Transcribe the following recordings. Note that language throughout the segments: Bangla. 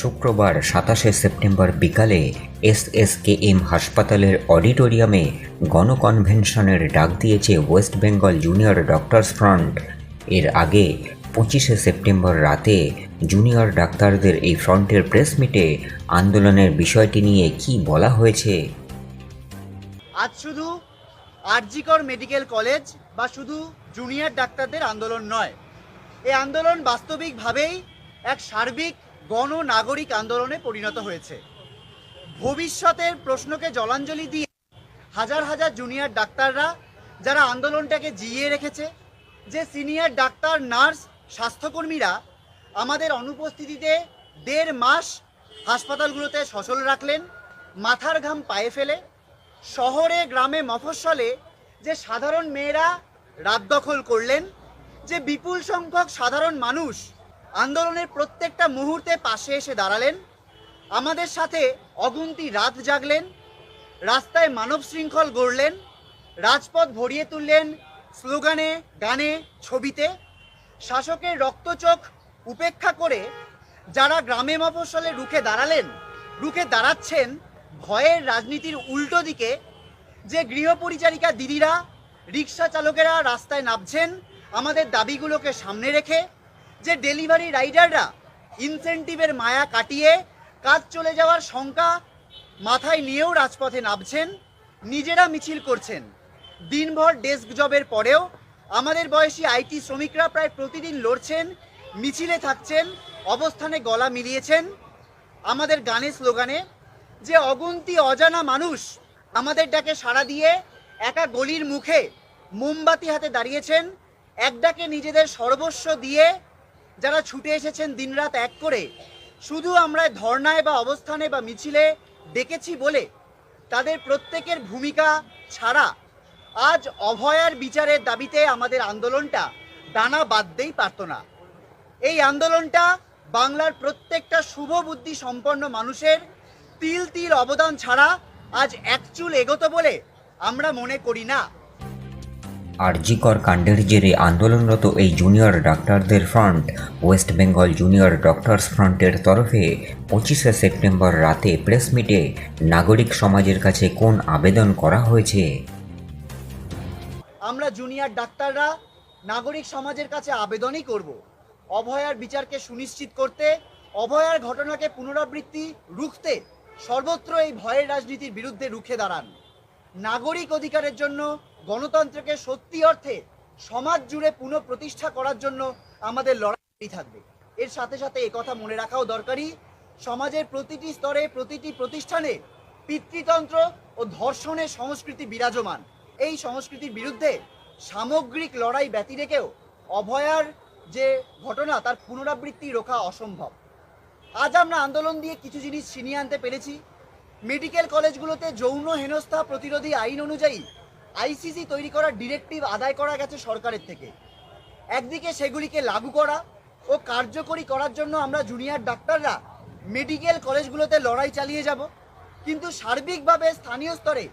শুক্রবার সাতাশে সেপ্টেম্বর বিকালে এসএসকেএম হাসপাতালের অডিটোরিয়ামে গণকনভেনশনের ডাক দিয়েছে West Bengal junior doctors front. এর আগে পঁচিশে সেপ্টেম্বর রাতে জুনিয়র ডাক্তারদের এই ফ্রন্টের প্রেস মিটে আন্দোলনের বিষয়টি নিয়ে কি বলা হয়েছে? আজ শুধু আরজিকর মেডিকেল কলেজ বা শুধু জুনিয়র ডাক্তারদের আন্দোলন নয় এই আন্দোলন বাস্তবিকভাবেই এক সার্বিক গণ নাগরিক আন্দোলনে পরিণত হয়েছে। ভবিষ্যতের প্রশ্নকে জলাঞ্জলি দিয়ে হাজার হাজার জুনিয়র ডাক্তাররা যারা আন্দোলনটাকে জিইয়ে রেখেছে, যে সিনিয়র ডাক্তার, নার্স, স্বাস্থ্যকর্মীরা আমাদের অনুপস্থিতিতে দেড় মাস হাসপাতালগুলোতে সচল রাখলেন, মাথার ঘাম পায়ে ফেলে, শহরে, গ্রামে মফস্বলে যে সাধারণ মেয়েরা রাত দখল করলেন, যে বিপুল সংখ্যক সাধারণ মানুষ আন্দোলনের প্রত্যেকটা মুহূর্তে পাশে এসে দাঁড়ালেন। আমাদের সাথে অগুন্তি রাত জাগলেন, রাস্তায় মানব শৃঙ্খল গড়লেন, রাজপথ ভরিয়ে তুললেন স্লোগানে, গানে, ছবিতে। শাসকের রক্তচোখ উপেক্ষা করে যারা গ্রামে মফস্বলে রুখে দাঁড়ালেন, রুখে দাঁড়াচ্ছেন ভয়ের রাজনীতির উল্টো দিকে, যে গৃহপরিচারিকা দিদিরা, রিক্সা চালকেরা রাস্তায় নামছেন, আমাদের দাবিগুলোকে সামনে রেখে যে ডেলিভারি রাইডাররা ইনসেন্টিভের মায়া কাটিয়ে কাজ চলে যাওয়ার শঙ্কা মাথায় নিয়েও রাজপথে নামছেন, নিজেরা মিছিল করছেন। দিনভর ডেস্ক জবের পরেও আমাদের বয়সী আইটি শ্রমিকরা প্রায় প্রতিদিন লড়ছেন, মিছিলে থাকছেন, অবস্থানে গলা মিলিয়েছেন। আমাদের গানে স্লোগানে যে অগুন্তি অজানা মানুষ আমাদের ডাকে সাড়া দিয়ে একা গলির মুখে মোমবাতি হাতে দাঁড়িয়েছেন, এক ডাকে নিজেদের সর্বস্ব দিয়ে যারা ছুটে এসেছেন দিনরাত এক করে, শুধু আমরা ধর্নায় বা অবস্থানে বা মিছিলে ডেকেছি বলে তাদের প্রত্যেকের ভূমিকা ছাড়া আজ অভয়ার বিচারের দাবিতে আমাদের আন্দোলনটা ডানা বাঁধতেই পারত না। এই আন্দোলনটা বাংলার প্রত্যেকটা শুভ বুদ্ধি সম্পন্ন মানুষের তিল তিল অবদান ছাড়া আজ এক চুল এগোতো বলে আমরা মনে করি না। আরজিকর কাণ্ডের জেরে আন্দোলনরত এই জুনিয়র ডাক্তারদের front West Bengal junior doctors ফ্রন্টের তরফে পঁচিশে সেপ্টেম্বর রাতে প্রেস মিটে নাগরিক সমাজের কাছে কোন আবেদন করা হয়েছে? আমরা জুনিয়র ডাক্তাররা নাগরিক সমাজের কাছে আবেদনই করব। অভয়ার বিচারকে সুনিশ্চিত করতে, অভয়ার ঘটনাকে পুনরাবৃত্তি রুখতে সর্বত্র এই ভয়ের রাজনীতির বিরুদ্ধে রুখে দাঁড়ান। নাগরিক অধিকারের জন্য গণতন্ত্রকে সত্যি অর্থে সমাজ জুড়ে পুনঃপ্রতিষ্ঠা করার জন্য আমাদের লড়াই থাকবে। এর সাথে সাথে কথা মনে রাখাও দরকারি, সমাজের প্রতিটি স্তরে, প্রতিটি প্রতিষ্ঠানে পিতৃতন্ত্র ও ধর্ষণের সংস্কৃতি বিরাজমান। এই সংস্কৃতির বিরুদ্ধে সামগ্রিক লড়াই ব্যতি রেখেও অভয়ার যে ঘটনা, তার পুনরাবৃত্তি রোখা অসম্ভব। আজ আমরা আন্দোলন দিয়ে কিছু জিনিস ছিনিয়ে আনতে পেরেছি। মেডিকেল কলেজগুলোতে যৌন হেনস্থা প্রতিরোধী আইন অনুযায়ী আইসিসি তৈরি করার ডিরেক্টিভ আদায় করা গেছে সরকারের থেকে। একদিকে সেগুলিকে লাগু করা ও কার্যকরী করার জন্য আমরা জুনিয়র ডাক্তাররা মেডিকেল কলেজগুলোতে লড়াই চালিয়ে যাব। কিন্তু সার্বিকভাবে স্থানীয় স্তরে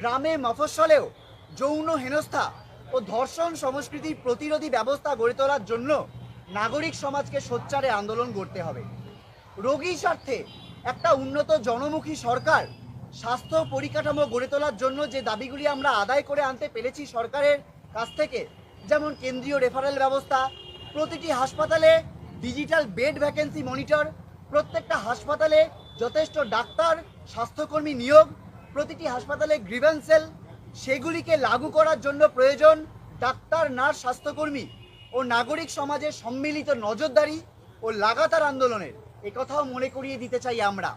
গ্রামে মফস্বলেও যৌন হেনস্থা ও ধর্ষণ সংস্কৃতির প্রতিরোধী ব্যবস্থা গড়ে তোলার জন্য নাগরিক সমাজকে সোচ্চারে আন্দোলন করতে হবে। রোগী স্বার্থে একটা উন্নত জনমুখী সরকার স্বাস্থ্য পরিকাঠামো গড়ে তোলার জন্য যে দাবিগুলি আমরা আদায় করে আনতে পেরেছি সরকারের কাছ থেকে, যেমন কেন্দ্রীয় রেফারেল ব্যবস্থা, প্রতিটি হাসপাতালে ডিজিটাল বেড ভ্যাকেন্সি মনিটর প্রত্যেকটা হাসপাতালে যথেষ্ট ডাক্তার, স্বাস্থ্যকর্মী নিয়োগ, প্রতিটি হাসপাতালে গ্রিভেন্সেল সেগুলিকে লাগু করার জন্য প্রয়োজন ডাক্তার, নার্স, স্বাস্থ্যকর্মী ও নাগরিক সমাজের সম্মিলিত নজরদারি ও লাগাতার আন্দোলনের। একথাও মনে করিয়ে দিতে চাই আমরা।